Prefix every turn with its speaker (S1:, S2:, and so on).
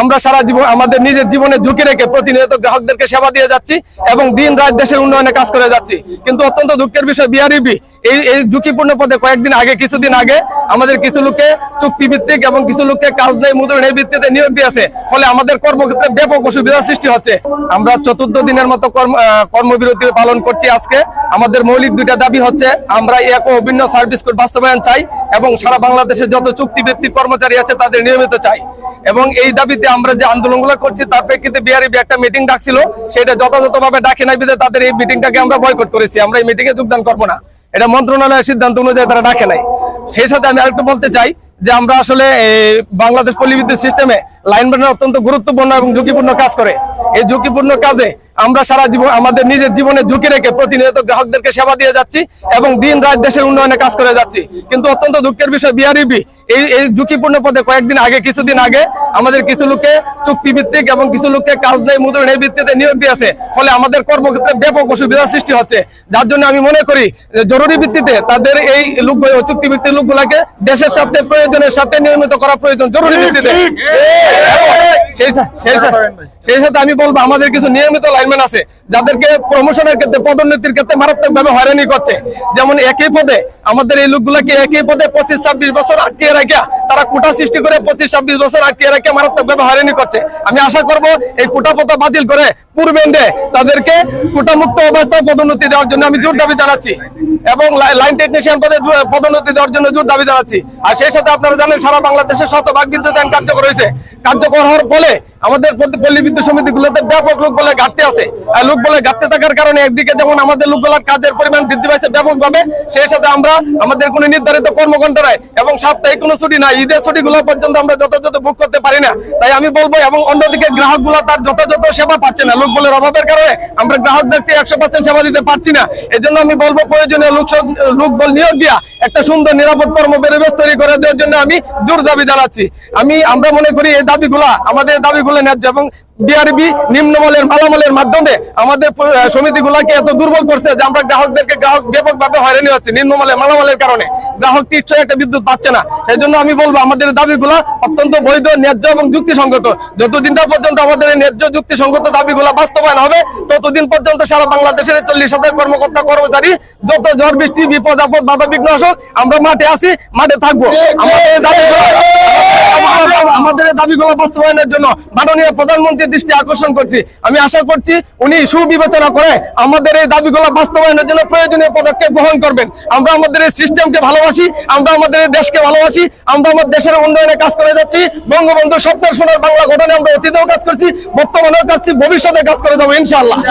S1: আমরা সারা জীবন আমাদের নিজের জীবনে ঝুঁকি রেখে প্রতিনিয়ত গ্রাহকদেরকে সেবা দিয়ে যাচ্ছি এবং দিন রাত দেশের উন্নয়নে কাজ করে যাচ্ছি। কিন্তু অত্যন্ত দুঃখের বিষয় বিআরইবি এই এই ঝুঁকিপূর্ণ পদে কয়েকদিন আগে, কিছুদিন আগে আমাদের কিছু লোককে চুক্তিভিত্তিক এবং কিছু লোককে কাজ নেই মুদ্রণ এই ভিত্তিতে নিয়োগ দিয়েছে। ফলে আমাদের কর্মক্ষেত্রে ব্যাপক অসুবিধার সৃষ্টি হচ্ছে। আমরা চতুর্থ দিনের মতো কর্মবিরতি পালন করছি আজকে। আমাদের মৌলিক দুইটা দাবি হচ্ছে, আমরা এক অভিন্ন সার্ভিস কোড বাস্তবায়ন চাই এবং সারা বাংলাদেশে যত চুক্তিভিত্তিক কর্মচারী আছে তাদের নিয়মিত চাই। এবং এই দাবিতে আমরা যে আন্দোলনগুলো করছি, তার প্রেক্ষিতে বিআরবি একটা মিটিং ডাকছিল। সেটা যথাযথভাবে ডাকে নাই বিধে তাদের এই মিটিংটাকে আমরা বয়কট করেছি। আমরা এই মিটিংয়ে যোগদান করব না। এটা মন্ত্রণালয়ের সিদ্ধান্ত অনুযায়ী তারা ডাকে নাই। সেই সাথে আমি আরেকটু বলতে চাই যে আমরা আসলে বাংলাদেশ পল্লীবিদ্যুৎ সিস্টেমে লাইন লাইনম্যানরা অত্যন্ত গুরুত্বপূর্ণ এবং ঝুঁকিপূর্ণ কাজ করে। এই ঝুঁকিপূর্ণ কাজে আমরা সারা জীবন, আমাদের নিজের জীবনে ঝুঁকি রেখে প্রতিনিয়ত গ্রাহকদেরকে সেবা দিয়ে যাচ্ছি এবং দিন রাত দেশের উন্নয়নে কাজ করে যাচ্ছি। কিন্তু অত্যন্ত দুঃখের বিষয় বিআরইবি এই এই ঝুঁকিপূর্ণ পদে কয়েকদিন আগে, কিছুদিন আগে আমাদের কিছু লোককে চুক্তিভিত্তিক এবং কিছু লোককে কাজ নেই, মুদ্রণ এই ভিত্তিতে নিয়োগ দিয়েছে। ফলে আমাদের কর্মক্ষেত্রে ব্যাপক অসুবিধার সৃষ্টি হচ্ছে। যার জন্য আমি মনে করি জরুরি ভিত্তিতে তাদের এই লোক, চুক্তিভিত্তিক লোকগুলাকে দেশের সাথে প্রয়োজনের সাথে নিয়মিত করা প্রয়োজন। জরুরি ভিত্তিতে। সেই সাথে আমি বলব আমাদের কিছু নিয়মিত লাইনম্যান আছে যাদেরকে প্রমোশনের ক্ষেত্রে পদোন্নতির ক্ষেত্রে মারাত্মক ভাবে হয়রানি করছে। যেমন একই পদে আমাদের এই লোকগুলাকে একই পদে পঁচিশ ছাব্বিশ বছর আটকে রাখা তারা কোটা সৃষ্টি করে পঁচিশ ছাব্বিশ বছর আটকে রাখে মারাত্মক ভাবে হয়রানি করছে। আমি আশা করব এই কোটা পথা বাতিল করে পূর্বেন্ডে তাদেরকে কোটা মুক্ত অবস্থায় পদোন্নতি দেওয়ার জন্য আমি জোর দাবি জানাচ্ছি। এবং লাই- লাইন টেকনিশিয়ান পদে পদোন্নতি দেওয়ার জন্য জোর দাবি জানাচ্ছি। আর সেই সাথে আপনারা জানেন, সারা বাংলাদেশে শতভাগ বিদ্যুৎ কার্যকর হয়েছে। কার্যকর হওয়ার ফলে আমাদের পল্লী বিদ্যুৎ সমিতিগুলোতে ব্যাপক লোক বলে ঘাটতি আছে। লোক বলে ঘাটতি থাকার কারণে একদিকে যেমন আমাদের লোকগুলোর কাজের পরিমাণ বৃদ্ধি পাইছে ব্যাপকভাবে, সেই সাথে আমরা আমাদের কোনো নির্ধারিত কর্মঘণ্টা নাই এবং সাপ্তাহিক কোনো ছুটি নাই, ঈদের ছুটিগুলো পর্যন্ত আমরা যথাযথ বুক করতে পারি না। তাই আমি বলব এবং অন্যদিকে গ্রাহকগুলো তার যথাযথ সেবা পাচ্ছে না। লোক লোকবলের অভাবের কারণে আমরা গ্রাহকদেরকে একশো পার্সেন্ট সেবা দিতে পারছি না। এজন্য আমি বলব প্রয়োজনীয় লোক লোকবল নিয়োগ দিয়া একটা সুন্দর নিরাপদ কর্ম পরিবেশ তৈরি করে দেওয়ার জন্য আমি জোর দাবি জানাচ্ছি। আমি আমরা মনে করি এই দাবিগুলা আমাদের দাবিগুলো ন্যায্য এবং বিআরবি নিম্নমলের মালামলের মাধ্যমে আমাদের সমিতিগুলাকে এত দুর্বল করছে যে আমরা গ্রাহকদেরকে গ্রাহক ব্যাপকভাবে হয়রানি হচ্ছে নিম্নমলের মালামালের কারণে। গ্রাহক টিকসই একটা বিদ্যুৎ পাচ্ছে না। সেই জন্য আমি বলব, আমাদের দাবিগুলা অত্যন্ত বৈধ, ন্যায্য এবং যুক্তিসঙ্গত। যতদিন না পর্যন্ত আমাদের এই ন্যায্য যুক্তিসঙ্গত দাবিগুলা বাস্তবায়ন হবে, ততদিন পর্যন্ত সারা বাংলাদেশের চল্লিশ হাজার কর্মকর্তা কর্মচারী যত ঝড় বৃষ্টি, বিপদ আপদ বাধা বিঘ্ন আসুক, আমরা মাঠে আছি, মাঠে থাকব। আমাদের দাবিগুলো আমাদের দাবিগুলো বাস্তবায়নের জন্য মাননীয় প্রধানমন্ত্রীর দৃষ্টি আকর্ষণ করছি। আমি আশা করছি উনি সুবিবেচনা করে আমাদের এই দাবিগুলো বাস্তবায়নের জন্য প্রয়োজনীয় পদক্ষেপ গ্রহণ করবেন। আমরা আমাদের এই সিস্টেমকে ভালোবাসি, আমরা আমাদের এই দেশকে ভালোবাসি, আমরা আমাদের দেশের উন্নয়নে কাজ করে যাচ্ছি। বঙ্গবন্ধু স্বপ্নের সোনার বাংলা গঠনে আমরা অতীতেও কাজ করছি, বর্তমানেও কাজ করছি, ভবিষ্যতে কাজ করে যাব ইনশাআল্লাহ।